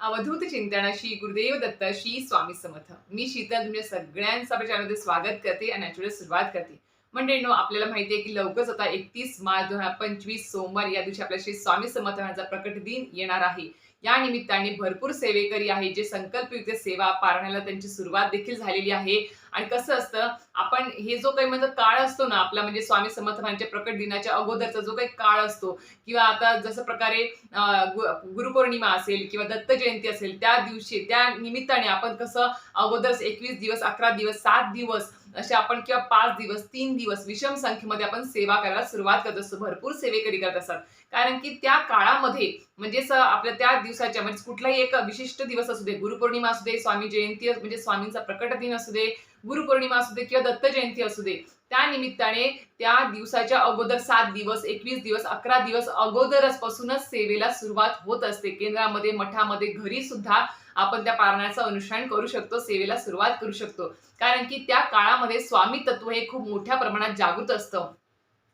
अवधूत चिंतनाशी गुरुदेव दत्त श्री स्वामी समर्थ. मी शीतल तुमच्या सगळ्यांचं आपल्या चॅनलमध्ये स्वागत करते आणि याची सुरुवात करते. मंडळींनो आपल्याला माहिती आहे की लवकरच आता एकतीस मार्च दोन हजार पंचवीस सोमवार या दिवशी आपल्या श्री स्वामी समर्थनाचा प्रकट दिन येणार आहे. या निमित्ताने भरपूर सेवेकरी आहे जे संकल्पयुक्त सेवा पारण्याला त्यांची सुरुवात देखील झालेली आहे. आणि कसं असतं आपण हे जो काही म्हणजे काळ असतो ना आपला म्हणजे स्वामी समर्थांच्या प्रकट दिनाच्या अगोदरचा जो काही काळ असतो किंवा आता जसं प्रकारे गुरुपौर्णिमा असेल किंवा दत्त जयंती असेल त्या दिवशी त्या निमित्ताने आपण कसं अगोदर एकवीस दिवस अकरा दिवस सात दिवस असे आपण किंवा पाच दिवस तीन दिवस विषम संख्येमध्ये आपण सेवा करायला सुरुवात करत असतो. भरपूर सेवेकरी करत असतात. कारण की त्या काळामध्ये म्हणजे आपल्या त्या दिवसाच्या म्हणजे कुठलाही एक विशिष्ट दिवस असू दे गुरुपौर्णिमा असू दे स्वामी जयंती असू- म्हणजे स्वामींचा प्रकट दिन असू दे गुरुपौर्णिमा असू दे किंवा दत्त जयंती असू दे त्या निमित्ताने त्या दिवसाच्या अगोदर सात दिवस एकवीस दिवस अकरा दिवस अगोदरच पासूनच सेवेला सुरुवात होत असते. केंद्रामध्ये मठामध्ये घरी सुद्धा आपण त्या पारणाचं अनुष्ठान करू शकतो सेवेला सुरुवात करू शकतो. कारण की त्या काळामध्ये स्वामी तत्व हे खूप मोठ्या प्रमाणात जागृत असतं.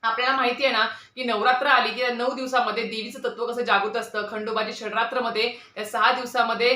आपल्याला माहिती आहे ना की नवरात्र आली की त्या नऊ दिवसामध्ये देवीचं तत्व कसं जागृत असतं खंडोबाच्या षडरात्रमध्ये त्या सहा दिवसामध्ये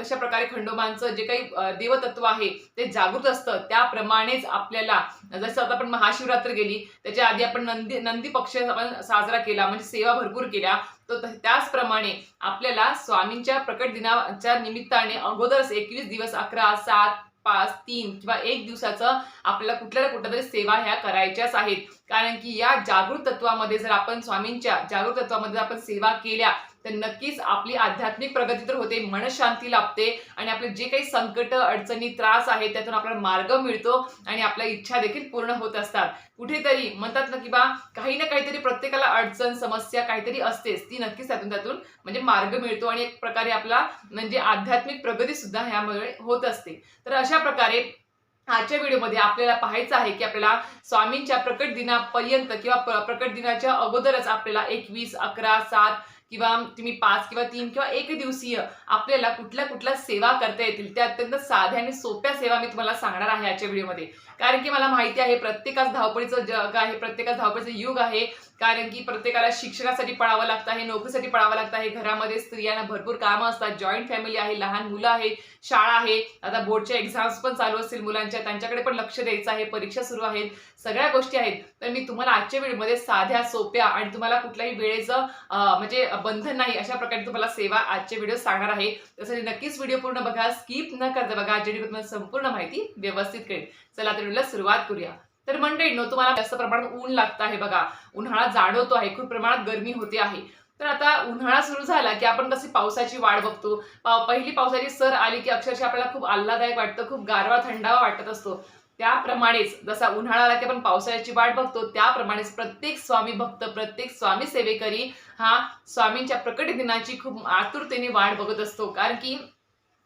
तशा प्रकारे खंडोबांचं जे काही देवतत्व आहे ते जागृत असतं. त्याप्रमाणेच आपल्याला जसं आता आपण महाशिवरात्र गेली त्याच्या आधी आपण नंदी नंदी पक्ष आपण साजरा केला म्हणजे सेवा भरपूर केल्या तर त- त्याचप्रमाणे आपल्याला स्वामींच्या प्रकट दिनाच्या निमित्ताने अगोदरच एकवीस दिवस अकरा सात पाच तीन किंवा एक दिवसाचं आपल्याला कुठल्या ना कुठल्या तरी सेवा ह्या करायच्याच आहेत. कारण की या जागृत तत्वामध्ये जर आपण स्वामींच्या जागृत तत्वामध्ये जर आपण सेवा केल्या तर नक्कीच आपली आध्यात्मिक प्रगती तर होते मनशांती लाभते आणि आपले जे काही संकट अडचणी त्रास आहेत त्यातून आपल्याला मार्ग मिळतो आणि आपल्या इच्छा देखील पूर्ण होत असतात. कुठेतरी म्हणतात ना की बा काही ना काहीतरी प्रत्येकाला अडचण समस्या काहीतरी असतेच ती नक्कीच त्यातून त्यातून म्हणजे मार्ग मिळतो आणि एक प्रकारे आपला म्हणजे आध्यात्मिक प्रगती सुद्धा ह्यामुळे होत असते. तर अशा प्रकारे आजच्या व्हिडिओमध्ये आपल्याला पाहायचं आहे की आपल्याला स्वामींच्या प्रकट दिनापर्यंत किंवा प्रकट दिनाच्या अगोदरच आपल्याला एकवीस अकरा सात किंवा तुम्ही पाच किंवा तीन किंवा एक दिवसीय आपल्याला कुठल्या कुठल्या सेवा करता येतील त्या अत्यंत साध्या आणि सोप्या सेवा मी तुम्हाला सांगणार आहे आजच्या व्हिडिओमध्ये. कारण की मला माहिती आहे प्रत्येकाच धावपळीचं जग आहे प्रत्येकाच धावपळीचं युग आहे. कारण की प्रत्येकाला शिक्षणासाठी पळावं लागतं आहे नोकरीसाठी पळावं लागतं आहे. घरामध्ये स्त्रियांना भरपूर कामं असतात. जॉईंट फॅमिली आहे लहान मुलं आहेत शाळा आहे. आता बोर्डच्या एक्झाम्स पण चालू असतील मुलांच्या. त्यांच्याकडे पण लक्ष द्यायचं आहे. परीक्षा सुरू आहेत. सगळ्या गोष्टी आहेत. तर मी तुम्हाला आजच्या व्हिडिओमध्ये साध्या सोप्या आणि तुम्हाला कुठल्याही वेळेचं म्हणजे बंधन नाही अशा प्रकारे तुम्हाला सेवा आजचे व्हिडिओ सांगणार आहे. त्यासाठी नक्कीच व्हिडिओ पूर्ण बघा. स्किप न करता बघा. जेणेकरून तुम्हाला संपूर्ण माहिती व्यवस्थित कळेल. चला तर व्हिडिओला सुरुवात करूया. तर मंडळींनो तुम्हाला जास्त प्रमाणात ऊन लागतं आहे बघा. उन्हाळा जाणवतो आहे खूप प्रमाणात गरमी होते आहे. तर आता उन्हाळा सुरू झाला की आपण कशी पावसाची वाढ बघतो. पाव पहिली पावसाची सर आली की अक्षरशः आपल्याला खूप आल्हादायक वाटतं खूप गारवा थंडावा वाटत असतो. त्याप्रमाणेच जसा उन्हाळा आला की आपण पावसाळ्याची वाट बघतो त्याप्रमाणेच प्रत्येक स्वामी भक्त प्रत्येक स्वामी सेवेकरी हा स्वामींच्या प्रकट दिनाची खूप आतुरतेने वाट बघत असतो. कारण की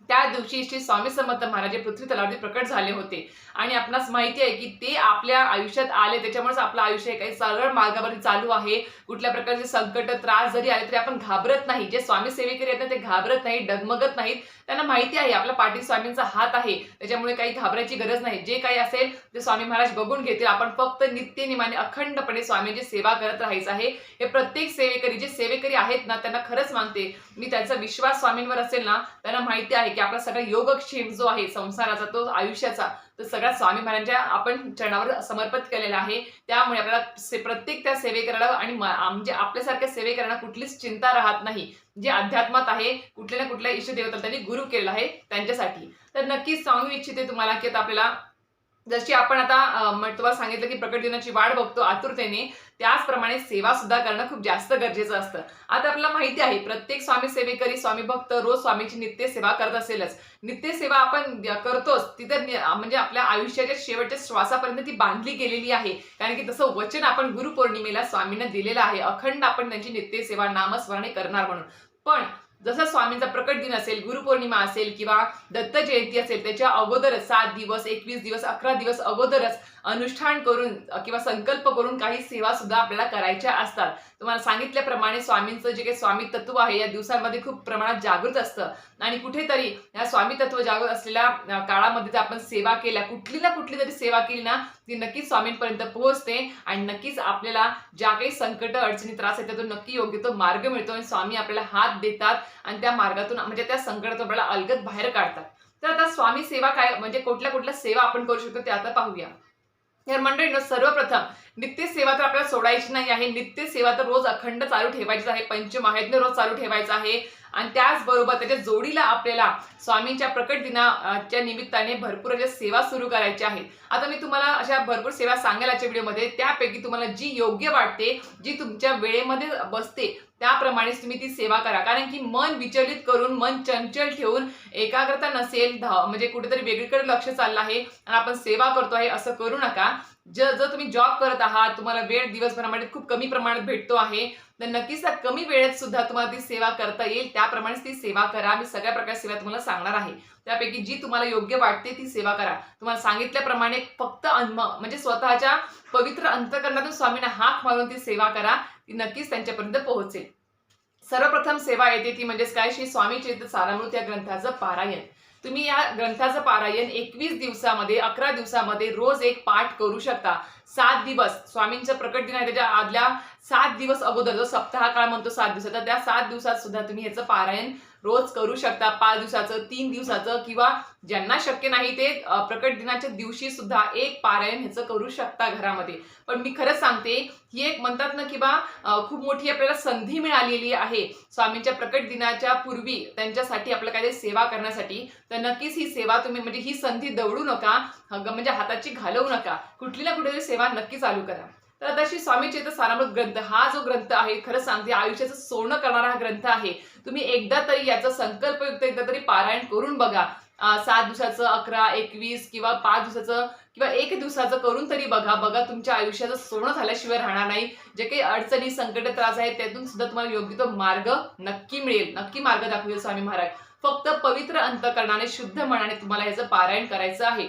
त्या दिवशी श्री स्वामी समर्थ महाराज पृथ्वी तलावरती प्रकट झाले होते. आणि आपणास माहिती आहे की ते आपल्या आयुष्यात आले त्याच्यामुळेच आपलं आयुष्य काही सरळ मार्गावर चालू आहे. कुठल्या प्रकारचे संकट त्रास जरी आले तरी आपण घाबरत नाही. जे स्वामी सेवेकरी आहेत ना ते घाबरत नाही डगमगत नाहीत. त्यांना माहिती आहे आपल्या पाटील स्वामींचा हात आहे. त्याच्यामुळे काही घाबरायची गरज नाही. जे काही असेल ते स्वामी महाराज बघून घेतील. आपण फक्त नित्यनिमाने अखंडपणे स्वामींची सेवा करत राहायचं आहे. हे प्रत्येक सेवेकरी जे सेवेकरी आहेत ना त्यांना खरंच मानते. मी त्यांचा विश्वास स्वामींवर असेल ना त्यांना माहिती आहे की आपला सगळा योगक्षेम जो आहे संसाराचा तो आयुष्याचा तो सगळा स्वामी महाराजांच्या आपण चरणावर समर्पित केलेला आहे. त्यामुळे आपल्याला से- प्रत्येक त्या सेवेकराला आणि म्हणजे आपल्यासारख्या सेवेकरांना कुठलीच चिंता राहत नाही. जे अध्यात्मात आहे कुठल्या ना कुठल्या इष्टदेवता त्यांनी गुरु केलेला आहे त्यांच्यासाठी. तर नक्कीच सांगू इच्छिते तुम्हाला की आता आपल्याला जशी आपण आता अं, तुम्हाला सांगितलं की प्रकट दिनाची वाट बघतो आतुरतेने त्याचप्रमाणे सेवा सुद्धा करणं खूप जास्त गरजेचं असतं. आता आपल्याला माहिती आहे प्रत्येक स्वामी सेवेकरी स्वामी भक्त रोज स्वामीची नित्य सेवा करत असेलच. नित्य सेवा आपण करतोच तिथं म्हणजे आपल्या आयुष्याच्या शेवटच्या श्वासापर्यंत ती बांधली गेलेली आहे. कारण की तसं वचन आपण गुरुपौर्णिमेला स्वामींना दिलेलं आहे. अखंड आपण त्यांची नित्य सेवा नामस्मरणे करणार म्हणून. पण जसं स्वामींचा प्रकट दिन असेल गुरुपौर्णिमा असेल किंवा दत्त जयंती असेल त्याच्या अगोदरच सात दिवस एकवीस दिवस अकरा दिवस अगोदरच अनुष्ठान करून किंवा संकल्प करून काही सेवा सुद्धा आपल्याला करायच्या असतात. तुम्हाला सांगितल्याप्रमाणे स्वामींचं जे काही स्वामी तत्व आहे या दिवसांमध्ये खूप प्रमाणात जागृत असतं. आणि कुठेतरी या स्वामी तत्व जागृत असलेल्या काळामध्ये जर आपण सेवा केल्या कुठली ना कुठली तरी सेवा केली ना ती नक्कीच स्वामींपर्यंत पोहोचते आणि नक्कीच आपल्याला ज्या काही संकट अडचणी त्रास आहेत त्यातून नक्की योग्य तो मार्ग मिळतो आणि स्वामी आपल्याला हात देतात आणि त्या मार्गातून म्हणजे त्या संकटातून आपल्याला अलगद बाहेर काढतात. तर आता स्वामी सेवा काय म्हणजे कुठल्या कुठल्या सेवा आपण करू शकतो ते आता पाहूया. तर मंडळीनं सर्वप्रथम नित्य सेवा तर आपल्याला सोडायची नाही आहे. नित्य सेवा तर रोज अखंड चालू ठेवायची आहे. पंचमाहेतनं रोज चालू ठेवायचं आहे. आणि त्याचबरोबर त्याच्या जोडीला आपल्याला स्वामींच्या प्रकट दिनाच्या निमित्ताने भरपूर अशा सेवा सुरू करायच्या आहेत आता मी तुम्हाला अशा भरपूर सेवा सांगेल आजच्या व्हिडिओमध्ये त्यापैकी तुम्हाला जी योग्य वाटते जी तुमच्या वेळेमध्ये बसते त्याप्रमाणेच तुम्ही ती सेवा करा. कारण की मन विचलित करून मन चंचल ठेवून एकाग्रता नसेल म्हणजे कुठेतरी वेगळीकडे लक्ष चाललं आहे आणि आपण सेवा करतो आहे असं करू नका. जर जर तुम्ही जॉब करत आहात तुम्हाला वेळ दिवसभरामध्ये खूप कमी प्रमाणात भेटतो आहे तर नक्कीच त्या कमी वेळेत सुद्धा तुम्हाला ती सेवा करता येईल. त्याप्रमाणेच ती सेवा करा. मी सगळ्या प्रकारची सेवा तुम्हाला सांगणार आहे. त्यापैकी जी तुम्हाला योग्य वाटते ती सेवा करा. तुम्हाला सांगितल्याप्रमाणे फक्त अन्न म्हणजे स्वतःच्या पवित्र अंतकरणातून स्वामींना हाक मारून ती सेवा करा. ती नक्कीच त्यांच्यापर्यंत पोहोचेल. सर्वप्रथम सेवा येते ती म्हणजेच काय? श्री स्वामी चरित्र सारामृत या ग्रंथाचं पारायण. तुम्ही या ग्रंथाचं पारायण एकवीस दिवसामध्ये अकरा दिवसामध्ये रोज एक पाठ करू शकता. सात दिवस. स्वामींचं प्रकट दिन आहे त्याच्या आदल्या सात दिवस अगोदर जो सप्ताह काळ म्हणतो सात दिवसाचा त्या सात दिवसात सुद्धा तुम्ही ह्याचं पारायण रोज करू शकता पाच दिवसाचं तीन दिवसाचं किंवा ज्यांना शक्य नाही ते प्रकट दिनाच्या दिवशी सुद्धा एक पारायण ह्याचं करू शकता घरामध्ये. पण मी खरंच सांगते ही एक म्हणतात ना की बा खूप मोठी आपल्याला संधी मिळालेली आहे. स्वामींच्या प्रकट दिनाच्या पूर्वी त्यांच्यासाठी आपलं काही सेवा करण्यासाठी तर नक्कीच ही सेवा तुम्ही म्हणजे ही संधी दवडू नका म्हणजे हाताची घालवू नका. कुठली ना कुठेतरी सेवा नक्की चालू करा. तर आता श्री स्वामी चेत सारामृत ग्रंथ हा जो ग्रंथ आहे खरंच सांगते आयुष्याचं सोनं करणारा हा ग्रंथ आहे. तुम्ही एकदा तरी याचा संकल्पयुक्त एकदा तरी पारायण करून बघा. सात दिवसाचं अकरा एकवीस किंवा पाच दिवसाचं किंवा एक दिवसाचं करून तरी बघा. बघा तुमच्या आयुष्याचं सोनं झाल्याशिवाय राहणार नाही. जे काही अडचणी संकट त्रास आहेत त्यातून सुद्धा तुम्हाला योग्य तो मार्ग नक्की मिळेल. नक्की मार्ग दाखवेल स्वामी महाराज. फक्त पवित्र अंतकरणाने शुद्ध मनाने तुम्हाला ह्याचं पारायण करायचं आहे.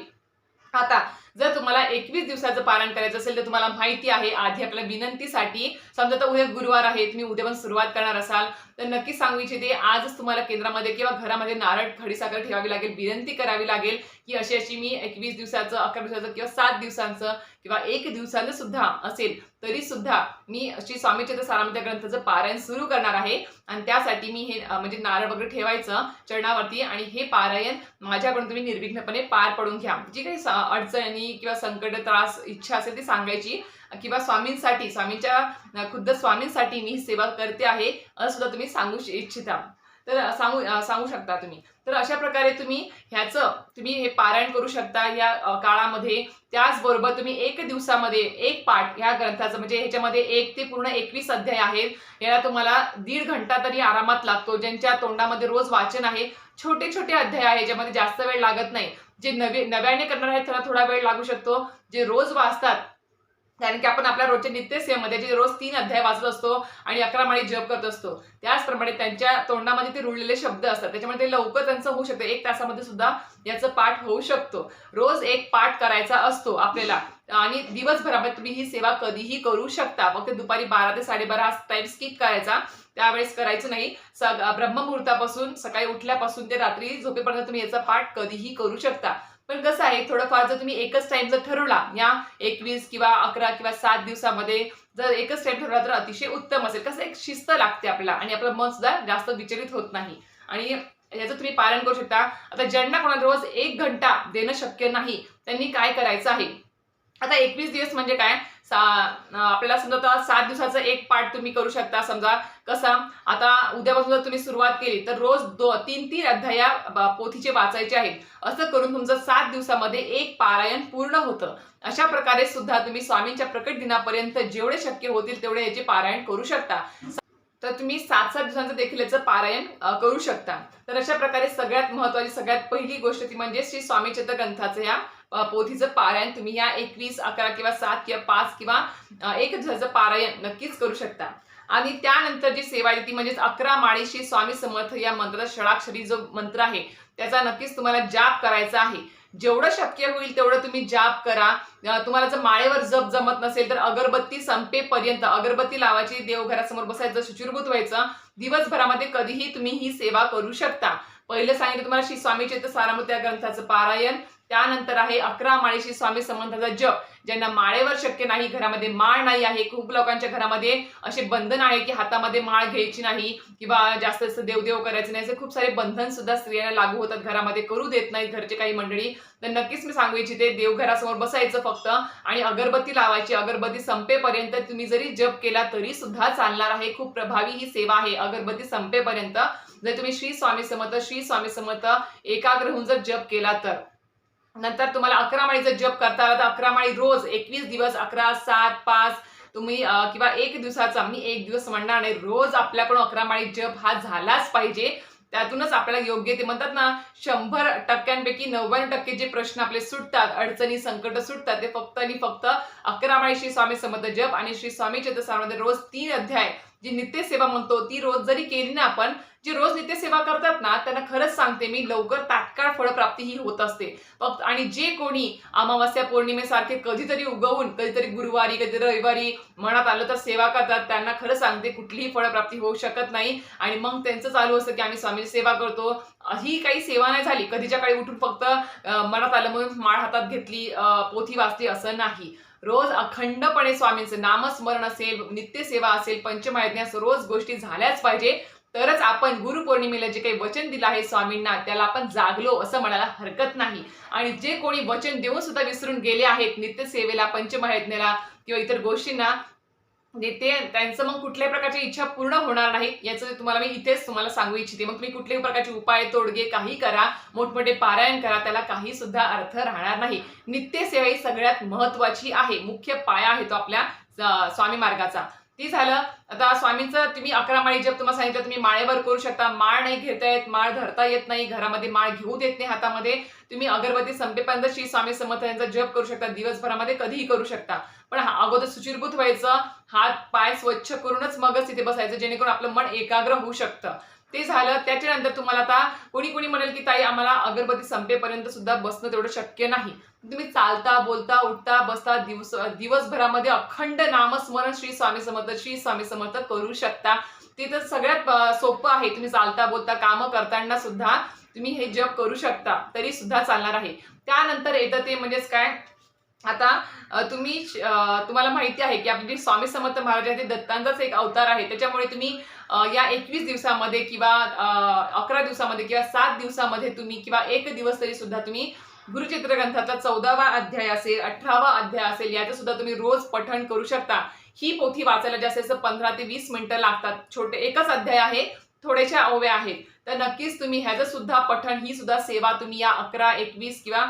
आता जर तुम्हाला एकवीस दिवसाचं पालन करायचं असेल तर तुम्हाला माहिती आहे आधी आपल्या विनंतीसाठी समजा तर उद्या गुरुवार आहे तुम्ही उद्या पण सुरुवात करणार असाल तर नक्की सांगू इच्छिते आजच तुम्हाला केंद्रामध्ये किंवा घरामध्ये नारळ खडीसाखर ठेवावी लागेल विनंती करावी लागेल की अशी अशी मी एकवीस दिवसाचं अकरा दिवसाचं किंवा सात दिवसांचं किंवा एक दिवसाचं सुद्धा असेल तरी सुद्धा मी श्री स्वामीचंद्र सारामत्या ग्रंथाचं पारायण सुरू करणार आहे. आणि त्यासाठी मी हे म्हणजे नारळ वगैरे ठेवायचं चरणावरती आणि हे पारायण माझ्याकडून तुम्ही निर्विघ्नपणे पार पडून घ्या. जी काही अडचणी किंवा संकट त्रास इच्छा असेल ती सांगायची. किंवा स्वामींसाठी स्वामींच्या खुद्द स्वामींसाठी मी ही सेवा करते आहे असं सुद्धा तुम्ही सांगू इच्छिता. तर सांगू सांगू शकता तुम्ही. तर अशा प्रकारे तुम्ही ह्याचं तुम्ही हे पारायण करू शकता या काळामध्ये. त्याचबरोबर तुम्ही एक दिवसामध्ये एक पाठ ह्या ग्रंथाचं म्हणजे ह्याच्यामध्ये एक ते पूर्ण एकवीस अध्याय आहेत. याला तुम्हाला दीड घंटा तरी आरामात लागतो. ज्यांच्या तोंडामध्ये रोज वाचन आहे छोटे छोटे अध्याय आहे ज्यामध्ये जास्त वेळ लागत नाही. जे नवे नव्याने करणार आहेत त्याला थोडा वेळ लागू शकतो. जे रोज वाचतात कारण की आपण आपल्या रोजच्या नित्यसेवेमध्ये जे रोज तीन अध्याय वाचत असतो आणि अकरा माळी जप करत असतो त्याचप्रमाणे त्यांच्या तोंडामध्ये ते रुळलेले शब्द असतात. त्याच्यामुळे ते लवकर त्यांचं होऊ शकतं. एक तासामध्ये सुद्धा याचं पाठ होऊ शकतो. रोज एक पाठ करायचा असतो आपल्याला. आणि दिवसभरामध्ये तुम्ही ही सेवा कधीही करू शकता. फक्त दुपारी बारा ते साडेबारा हा टाइम स्किप करायचा. त्यावेळेस करायचं नाही. स ब्रह्ममुहूर्तापासून सकाळी उठल्यापासून ते रात्री झोपेपर्यंत तुम्ही याचा पाठ कधीही करू शकता. पण कसं आहे थोडंफार जर तुम्ही एकच टाइम जर ठरवला या एकवीस किंवा अकरा किंवा सात दिवसामध्ये जर एकच टाइम ठरवला तर अतिशय उत्तम असेल. कसं एक शिस्त लागते आपल्याला आणि आपलं मन सुद्धा जास्त विचलित होत नाही. आणि याचं तुम्ही पालन करू शकता. आता ज्यांना कोणाला रोज एक घंटा देणं शक्य नाही त्यांनी काय करायचं आहे? आता एकवीस दिवस म्हणजे काय? सा आपल्याला समजा आता सात दिवसाचं एक पाठ तुम्ही करू शकता. समजा कसा? आता उद्यापासून जर तुम्ही सुरुवात केली तर रोज दो तीन तीन अध्याया पोथीचे वाचायचे आहेत. असं करून तुमचं सात दिवसामध्ये एक पारायण पूर्ण होतं. अशा प्रकारे सुद्धा तुम्ही स्वामींच्या प्रकट दिनापर्यंत जेवढे शक्य होतील तेवढे याचे पारायण करू शकता. तर तुम्ही सात सात दिवसांचं देखील याचं पारायण करू शकता. तर अशा प्रकारे सगळ्यात महत्वाची सगळ्यात पहिली गोष्ट ती म्हणजे श्री स्वामी चित्रग्रंथाचं या पोथीचं पारायण तुम्ही या एकवीस अकरा किंवा सात किंवा पाच किंवा एक दिवसाचं पारायण नक्कीच करू शकता. आणि त्यानंतर जी सेवा आहे ती म्हणजेच अकरा माळी श्री स्वामी समर्थ या मंत्राचा षडाक्षरी जो मंत्र आहे त्याचा नक्कीच तुम्हाला जाप करायचा आहे. जेवढं शक्य होईल तेवढं तुम्ही जाप करा. तुम्हाला जर माळेवर जप जमत नसेल तर अगरबत्ती संपेपर्यंत अगरबत्ती लावायची देवघरासमोर बसायचं शुचिरभूत व्हायचं दिवसभरामध्ये कधीही तुम्ही ही सेवा करू शकता. पहिलं सांगितलं तुम्हाला श्री स्वामी चैत्र सारामृत या ग्रंथाचं पारायण. त्यानंतर आहे अकरा माळेशी स्वामी समर्थाचा जप ज्यांना माळेवर शक्य नाही घरामध्ये माळ नाही आहे. खूप लोकांच्या घरामध्ये असे बंधन आहे की हातामध्ये माळ घ्यायची नाही किंवा जास्त जास्त देवदेव करायचे नाही. असे खूप सारे बंधन सुद्धा स्त्रियांना लागू होतात. घरामध्ये करू देत नाही घरचे काही मंडळी. तर नक्कीच मी सांगू इच्छिते देवघरासमोर बसायचं फक्त आणि अगरबत्ती लावायची. अगरबत्ती संपेपर्यंत तुम्ही जरी जप केला तरी सुद्धा चालणार आहे. खूप प्रभावी ही सेवा आहे. अगरबत्ती संपेपर्यंत जर तुम्ही श्री स्वामी समर्थ श्री स्वामी समर्थ एकाग्र होऊन जर जप केला तर. नंतर तुम्हाला अकरा माळीचा जप करता आला तर अकरा माळी रोज एकवीस दिवस अकरा सात पाच तुम्ही किंवा एक दिवसाचा मी एक दिवस म्हणणार नाही रोज आपल्याकडून अकरा माळी जप हा झालाच पाहिजे. त्यातूनच आपल्याला योग्य ते म्हणतात ना शंभर टक्क्यांपैकी नव्याण्णव टक्के जे प्रश्न आपले सुटतात अडचणी संकट सुटतात ते फक्त आणि फक्त अकरा माळी श्री स्वामी समर्थ जप आणि श्री स्वामी चरित्रसारामध्ये रोज तीन अध्याय जी नित्यसेवा म्हणतो ती रोज जरी केली ना आपण जे रोज नित्यसेवा करतात ना त्यांना खरंच सांगते मी लवकर तात्काळ फळप्राप्ती ही होत असते. फक्त आणि जे कोणी अमावस्या पौर्णिमेसारखे कधीतरी उगवून कधीतरी गुरुवारी कधीतरी रविवारी मनात आलं तर सेवा करतात त्यांना खरं सांगते कुठलीही फळप्राप्ती होऊ शकत नाही. आणि मग त्यांचं चालू असतं की आम्ही स्वामीची सेवा करतो. ही काही सेवा नाही झाली कधीच्या काळी उठून फक्त मनात आलं म्हणून माळ हातात घेतली पोथी वाचली असं नाही. रोज अखंडपणे स्वामींचं नामस्मरण असेल नित्यसेवा असेल पंचमायज्ञा रोज गोष्टी झाल्याच पाहिजे. तरच आपण गुरुपौर्णिमेला जे काही वचन दिलं आहे स्वामींना त्याला आपण जागलो असं म्हणायला हरकत नाही. आणि जे कोणी वचन देऊन सुद्धा विसरून गेले आहेत नित्यसेवेला पंचमहायज्ञाला किंवा इतर गोष्टींना म्हणजे ते त्यांचं मग कुठल्याही प्रकारची इच्छा पूर्ण होणार नाही याचं तुम्हाला मी इथेच तुम्हाला सांगू इच्छिते. मग तुम्ही कुठल्याही प्रकारचे उपाय तोडगे काही करा मोठमोठे पारायण करा त्याला काही सुद्धा अर्थ राहणार नाही. नित्यसेवा ही सगळ्यात महत्वाची आहे. मुख्य पाया आहे तो आपल्या स्वामी मार्गाचा. ती झालं. आता स्वामींचं तुम्ही अकरा माळी जप तुम्हाला सांगितलं तुम्ही माळेवर करू शकता. माळ नाही घेता येत माळ धरता येत नाही घरामध्ये माळ घेऊ देत नाही हातामध्ये. तुम्ही अगरबत्ती संपेपर्यंत श्री स्वामी समर्थ यांचा जप करू शकता. दिवसभरामध्ये कधीही करू शकता. पण हा- अगोदर सुचिरभूत व्हायचं. हात पाय स्वच्छ करूनच मगच तिथे बसायचं जेणेकरून आपलं मन एकाग्र होऊ शकतं. ते झालं त्याच्यानंतर तुम्हाला आता कोणी कोणी म्हणेल की ताई आम्हाला अगरबत्ती संपेपर्यंत सुद्धा बसणं तेवढं शक्य नाही. तुम्ही चालता बोलता उठता बसता दिवस दिवसभरामध्ये अखंड नामस्मरण श्री स्वामी समर्थ श्री स्वामी समर्थ करू शकता. ते तर सगळ्यात सोपं आहे. तुम्ही चालता बोलता कामं करताना सुद्धा तुम्ही हे जप करू शकता तरी सुद्धा चालणार आहे. त्यानंतर येतं ते म्हणजेच काय? आता तुम्ही तुम्हाला माहिती आहे की आपली स्वामी समर्थ महाराज आहे ते दत्तांचाच एक अवतार आहे. त्याच्यामुळे तुम्ही या एकवीस दिवसामध्ये किंवा अकरा दिवसामध्ये किंवा सात दिवसामध्ये तुम्ही किंवा एक दिवस तरी सुद्धा तुम्ही गुरुचित्रग्रंथाचा चौदावा अध्याय असेल अठरावा अध्याय असेल याचं सुद्धा तुम्ही रोज पठण करू शकता. ही पोथी वाचायला जास्तीत जास्त पंधरा ते वीस मिनिटं लागतात. छोटे एकच अध्याय आहे थोड्याशा ओव्या आहेत. तर नक्कीच तुम्ही ह्याचं सुद्धा पठण ही सुद्धा सेवा तुम्ही या अकरा एकवीस किंवा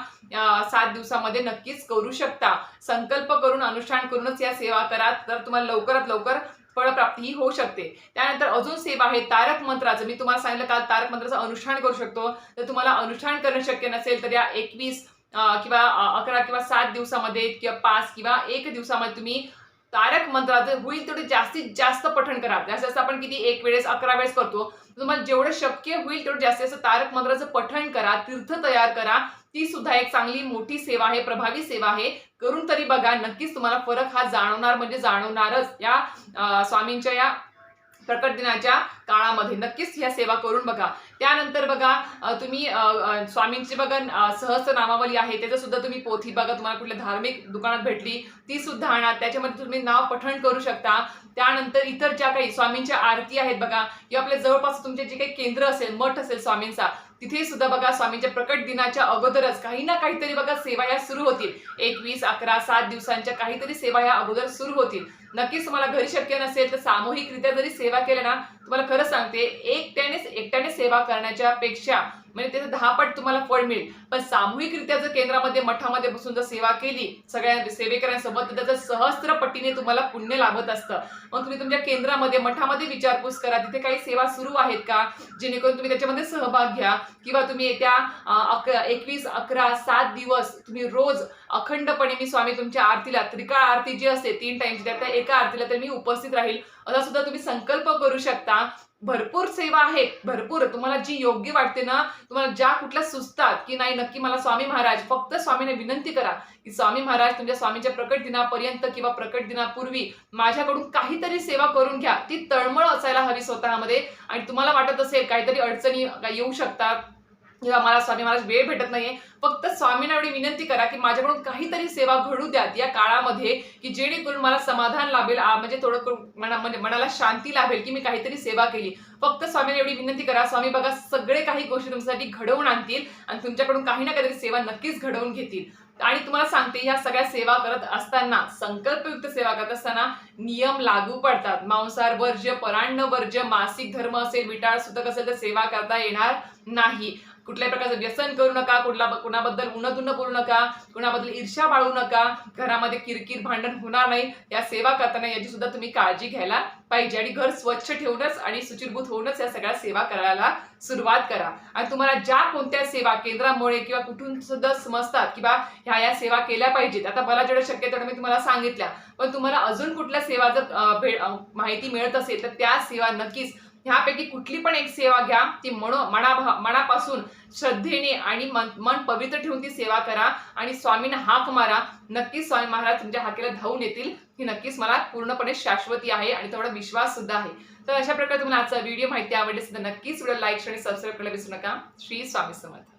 सात दिवसामध्ये नक्कीच करू शकता. संकल्प करून अनुष्ठान करूनच या सेवा करा तर तुम्हाला लवकरात लवकर फळप्राप्ती ही होऊ शकते. त्यानंतर अजून सेवा आहे तारक मंत्राचं. मी तुम्हाला सांगितलं काल तारक मंत्राचं अनुष्ठान करू शकतो. तर तुम्हाला अनुष्ठान करणं शक्य नसेल तर या एकवीस किंवा अकरा किंवा सात दिवसामध्ये किंवा पाच किंवा एक दिवसामध्ये तुम्ही तारक मंत्राचं होईल तेवढे जास्तीत जास्त पठण करा. जास्तीत जास्त आपण किती एक वेळेस अकरा वेळेस करतो तुम्हाला जेवढं शक्य होईल तेवढं जास्तीत जास्त तारक मंत्राचं पठण करा तीर्थ तयार करा. ती सुद्धा एक चांगली मोठी सेवा आहे प्रभावी सेवा आहे. करून तरी बघा नक्कीच तुम्हाला फरक हा जाणवणार म्हणजे जाणवणारच. या स्वामींच्या या प्रकट दिनाच्या काळामध्ये. नक्कीच ह्या सेवा करून बघा. त्यानंतर बघा तुम्ही अं, स्वामींची बघा अं, सहस्र नामावली आहे त्याचं सुद्धा तुम्ही पोथी बघा तुम्हाला कुठल्या धार्मिक दुकानात भेटली ती सुद्धा आणा. त्याच्यामध्ये तुम्ही नाव पठण करू शकता. त्यानंतर इतर ज्या काही स्वामींच्या आरती आहेत बघा किंवा आपल्या जवळपास तुमचे जे काही केंद्र असेल मठ असेल स्वामींचा तिथे सुद्धा बघा स्वामींच्या प्रकट दिनाच्या अगोदरच काही ना काहीतरी बघा सेवा या सुरू होतील. एकवीस अकरा सात दिवसांच्या काहीतरी सेवा या अगोदर सुरू होतील. नक्कीच तुम्हाला घरी शक्य नसेल तर सामूहिकरित्या जरी सेवा केल्या ना तुम्हाला खरं सांगते एकट्याने एकट्याने सेवा करण्याच्या पेक्षा म्हणजे त्याचं दहा पट तुम्हाला फळ मिळेल. पण सामूहिकरित्या जर केंद्रामध्ये मठामध्ये बसून जर सेवा केली सगळ्या सेवेकऱ्यांसोबत तर त्याचं सहस्त्र पटीने तुम्हाला पुण्य लाभत असतं. मग तुम्ही तुमच्या केंद्रामध्ये मठामध्ये विचारपूस करा तिथे काही सेवा सुरू आहेत का? जेणेकरून तुम्ही त्याच्यामध्ये सहभाग घ्या. किंवा तुम्ही येत्या अकरा एकवीस अकरा सात दिवस तुम्ही रोज अखंडपणे मी स्वामी तुमच्या आरतीला त्रिकाळ आरती जी असते तीन टाईमची त्या त्या एका आरतीला तर मी उपस्थित राहील. असा सुद्धा तुम्ही संकल्प करू शकता. भरपूर सेवा आहेत. भरपूर. तुम्हाला जी योग्य वाटते ना तुम्हाला ज्या कुठल्या सुचतात की नाही नक्की मला स्वामी महाराज फक्त स्वामीने विनंती करा की स्वामी महाराज तुमच्या स्वामीच्या प्रकट दिनापर्यंत किंवा प्रकट दिनापूर्वी माझ्याकडून काहीतरी सेवा करून घ्या. ती तळमळ असायला हवी स्वतःमध्ये आणि तुम्हाला वाटत असेल काहीतरी अडचणी येऊ शकतात. किंवा मला स्वामी मला वेळ भेटत नाहीये फक्त स्वामींना एवढी विनंती करा की माझ्याकडून काहीतरी सेवा घडू द्यात या काळामध्ये की जेणेकरून मला समाधान लाभेल म्हणजे थोडं मना म्हणजे मनाला शांती लाभेल की मी काहीतरी सेवा केली. फक्त स्वामींना एवढी विनंती करा स्वामी बघा सगळे काही गोष्टी तुमच्यासाठी घडवून आणतील आणि तुमच्याकडून काही ना काहीतरी सेवा नक्कीच घडवून घेतील. आणि तुम्हाला सांगते ह्या सगळ्या सेवा करत असताना संकल्पयुक्त सेवा करत असताना नियम लागू पडतात. मांसार वर्ज्य परान्न वर्ज्य मासिक धर्म असेल विटाळ सुतक असेल तर सेवा करता येणार नाही. कुठल्याही प्रकारचं व्यसन करू नका कुठला कुणाबद्दल उन्नत बोलू नका कुणाबद्दल ईर्ष्या बाळू नका घरामध्ये किरकिर भांडण होणार नाही या सेवा करताना याची सुद्धा तुम्ही काळजी घ्यायला पाहिजे आणि घर स्वच्छ ठेवूनच आणि सुचिरभूत होऊनच या सगळ्या सेवा करायला सुरुवात करा. आणि तुम्हाला ज्या कोणत्या सेवा केंद्रामुळे किंवा कुठून सुद्धा समजतात किंवा ह्या या सेवा केल्या पाहिजेत आता मला जेवढं शक्य तेवढं मी तुम्हाला सांगितल्या. पण तुम्हाला अजून कुठल्या सेवा जर माहिती मिळत असेल तर त्या सेवा नक्कीच ह्यापैकी कुठली पण एक सेवा घ्या ती मनो मना मनापासून श्रद्धेने आणि मन मन पवित्र ठेवून ती सेवा करा आणि स्वामींना हाक मारा. नक्कीच स्वामी महाराज तुमच्या हाकेला धावून येतील. ही नक्कीच मला पूर्णपणे शाश्वती आहे आणि तेवढा विश्वास सुद्धा आहे. तर अशा प्रकारे तुम्हाला आजचा व्हिडिओ माहिती आवडली असेल तर नक्कीच व्हिडिओ लाईक आणि सबस्क्राईब करायला विसरू नका. श्री स्वामी समर्थ.